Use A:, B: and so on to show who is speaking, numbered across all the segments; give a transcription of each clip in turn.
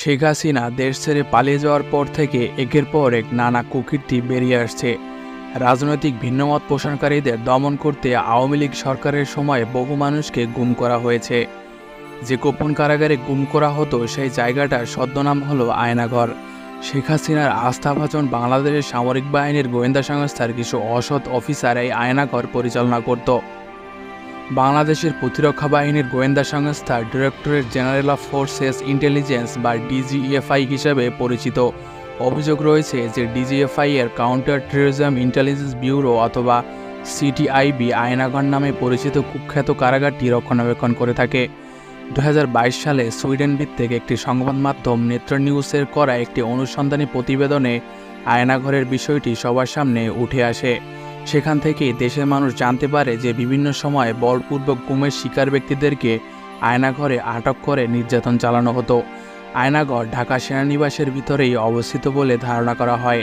A: শেখ হাসিনা দেশ ছেড়ে পালিয়ে যাওয়ার পর থেকে একের পর এক নানা কুকীর্তি বেরিয়ে আসছে। রাজনৈতিক ভিন্নমত পোষণকারীদের দমন করতে আওয়ামী লীগ সরকারের সময় বহু মানুষকে গুম করা হয়েছে। যে গোপন কারাগারে গুম করা হতো সেই জায়গাটার সদ্যনাম হল আয়নাঘর। শেখ হাসিনার আস্থাভাজন বাংলাদেশের সামরিক বাহিনীর গোয়েন্দা সংস্থার কিছু অসৎ অফিসার এই আয়নাঘর পরিচালনা করত। বাংলাদেশের প্রতিরক্ষা বাহিনীর গোয়েন্দা সংস্থা directorate general of forces intelligence বা ডিজিএফআই হিসেবে পরিচিত। অভিযোগ রয়েছে যে ডিজিএফআই এর কাউন্টার টেরোরিজম ইন্টেলিজেন্স ব্যুরো অথবা সিটিআইবি আয়নাঘর নামে পরিচিত কুখ্যাত কারাগারটি রক্ষণাবেক্ষণ করে থাকে। দু হাজার বাইশ সালে সুইডেন ভিত্তিক একটি সংবাদ মাধ্যম নেত্র নিউজের করা একটি অনুসন্ধানী প্রতিবেদনে আয়নাঘরের বিষয়টি সবার সামনে উঠে আসে। সেখান থেকেই দেশের মানুষ জানতে পারে যে বিভিন্ন সময়ে বলপূর্বক গুমের শিকার ব্যক্তিদেরকে আয়নাঘরে আটক করে নির্যাতন চালানো হতো। আয়নাঘর ঢাকা সেনানিবাসের ভিতরেই অবস্থিত বলে ধারণা করা হয়।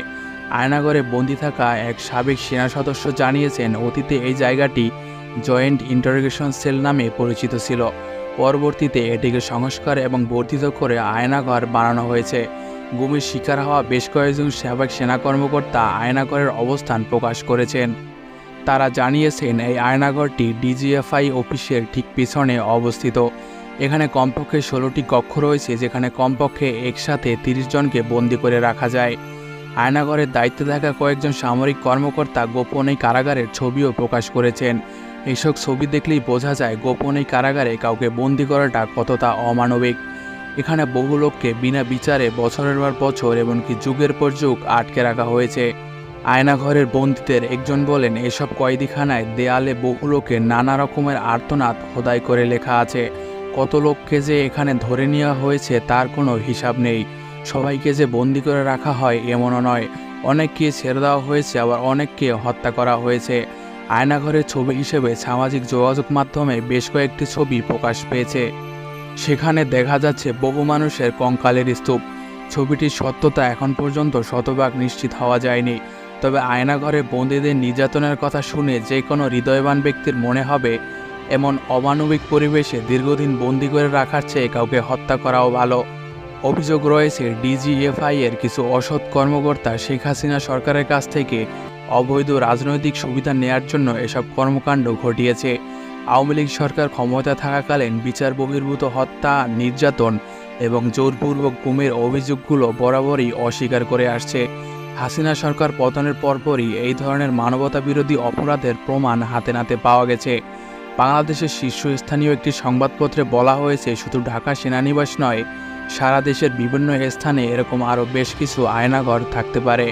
A: আয়নাঘরে বন্দি থাকা এক সাবেক সেনা সদস্য জানিয়েছেন, অতীতে এই জায়গাটি জয়েন্ট ইন্টারোগেশন সেল নামে পরিচিত ছিল। পরবর্তীতে এটিকে সংস্কার এবং বর্ধিত করে আয়নাঘর বানানো হয়েছে। গুমের শিকার হওয়া বেশ কয়েকজন সাবেক সেনা কর্মকর্তা আয়নাঘরের অবস্থান প্রকাশ করেছেন। তারা জানিয়েছেন, এই আয়নাঘরটি ডিজিএফআই অফিসের ঠিক পিছনে অবস্থিত। এখানে কমপক্ষে ষোলোটি কক্ষ রয়েছে, যেখানে কমপক্ষে একসাথে তিরিশ জনকে বন্দি করে রাখা যায়। আয়নাঘরের দায়িত্বে থাকা কয়েকজন সামরিক কর্মকর্তা গোপন কারাগারের ছবিও প্রকাশ করেছেন। এইসব ছবি দেখলেই বোঝা যায়, গোপন কারাগারে কাউকে বন্দি করাটা কতটা অমানবিক। এখানে বহু লোককে বিনা বিচারে বছরের পর বছর এমনকি যুগের পর যুগ আটকে রাখা হয়েছে। আয়নাঘরের বন্দীদের একজন বলেন, এসব কয়েদিখানায় দেয়ালে বহু লোকের নানা রকমের আর্তনাদ খোদাই করে লেখা আছে। কত লোককে যে এখানে ধরে নেওয়া হয়েছে তার কোনো হিসাব নেই। সবাইকে যে বন্দি করে রাখা হয় এমনও নয়। অনেককে ছেড়ে দেওয়া হয়েছে, আবার অনেককে হত্যা করা হয়েছে। আয়নাঘরের ছবি হিসেবে সামাজিক যোগাযোগ মাধ্যমে বেশ কয়েকটি ছবি প্রকাশ পেয়েছে। সেখানে দেখা যাচ্ছে বহু মানুষের কঙ্কালের স্তূপ। ছবিটির সত্যতা এখন পর্যন্ত শতভাগ নিশ্চিত হওয়া যায়নি। তবে আয়নাঘরে বন্দীদের নির্যাতনের কথা শুনে যে কোনো হৃদয়বান ব্যক্তির মনে হবে, এমন অমানবিক পরিবেশে দীর্ঘদিন বন্দি করে রাখার চেয়ে কাউকে হত্যা করাও ভালো। অভিযোগ রয়েছে, ডিজিএফআই এর কিছু অসৎ কর্মকর্তা শেখ হাসিনা সরকারের কাছ থেকে অবৈধ রাজনৈতিক সুবিধা নেয়ার জন্য এসব কর্মকাণ্ড ঘটিয়েছে। আওয়ামী লীগ সরকার ক্ষমতা থাকাকালীন বিচার বহির্ভূত হত্যা, নির্যাতন এবং জোরপূর্বক গুমের অভিযোগগুলো বরাবরই অস্বীকার করে আসছে। হাসিনা সরকার পতনের পরপরই এই ধরনের মানবতা বিরোধী অপরাধের প্রমাণ হাতে নাতে পাওয়া গেছে। বাংলাদেশের শীর্ষস্থানীয় একটি সংবাদপত্রে বলা হয়েছে, শুধু ঢাকা সেনানিবাস নয়, সারা দেশের বিভিন্ন স্থানে এরকম আরও বেশ কিছু আয়নাঘর থাকতে পারে।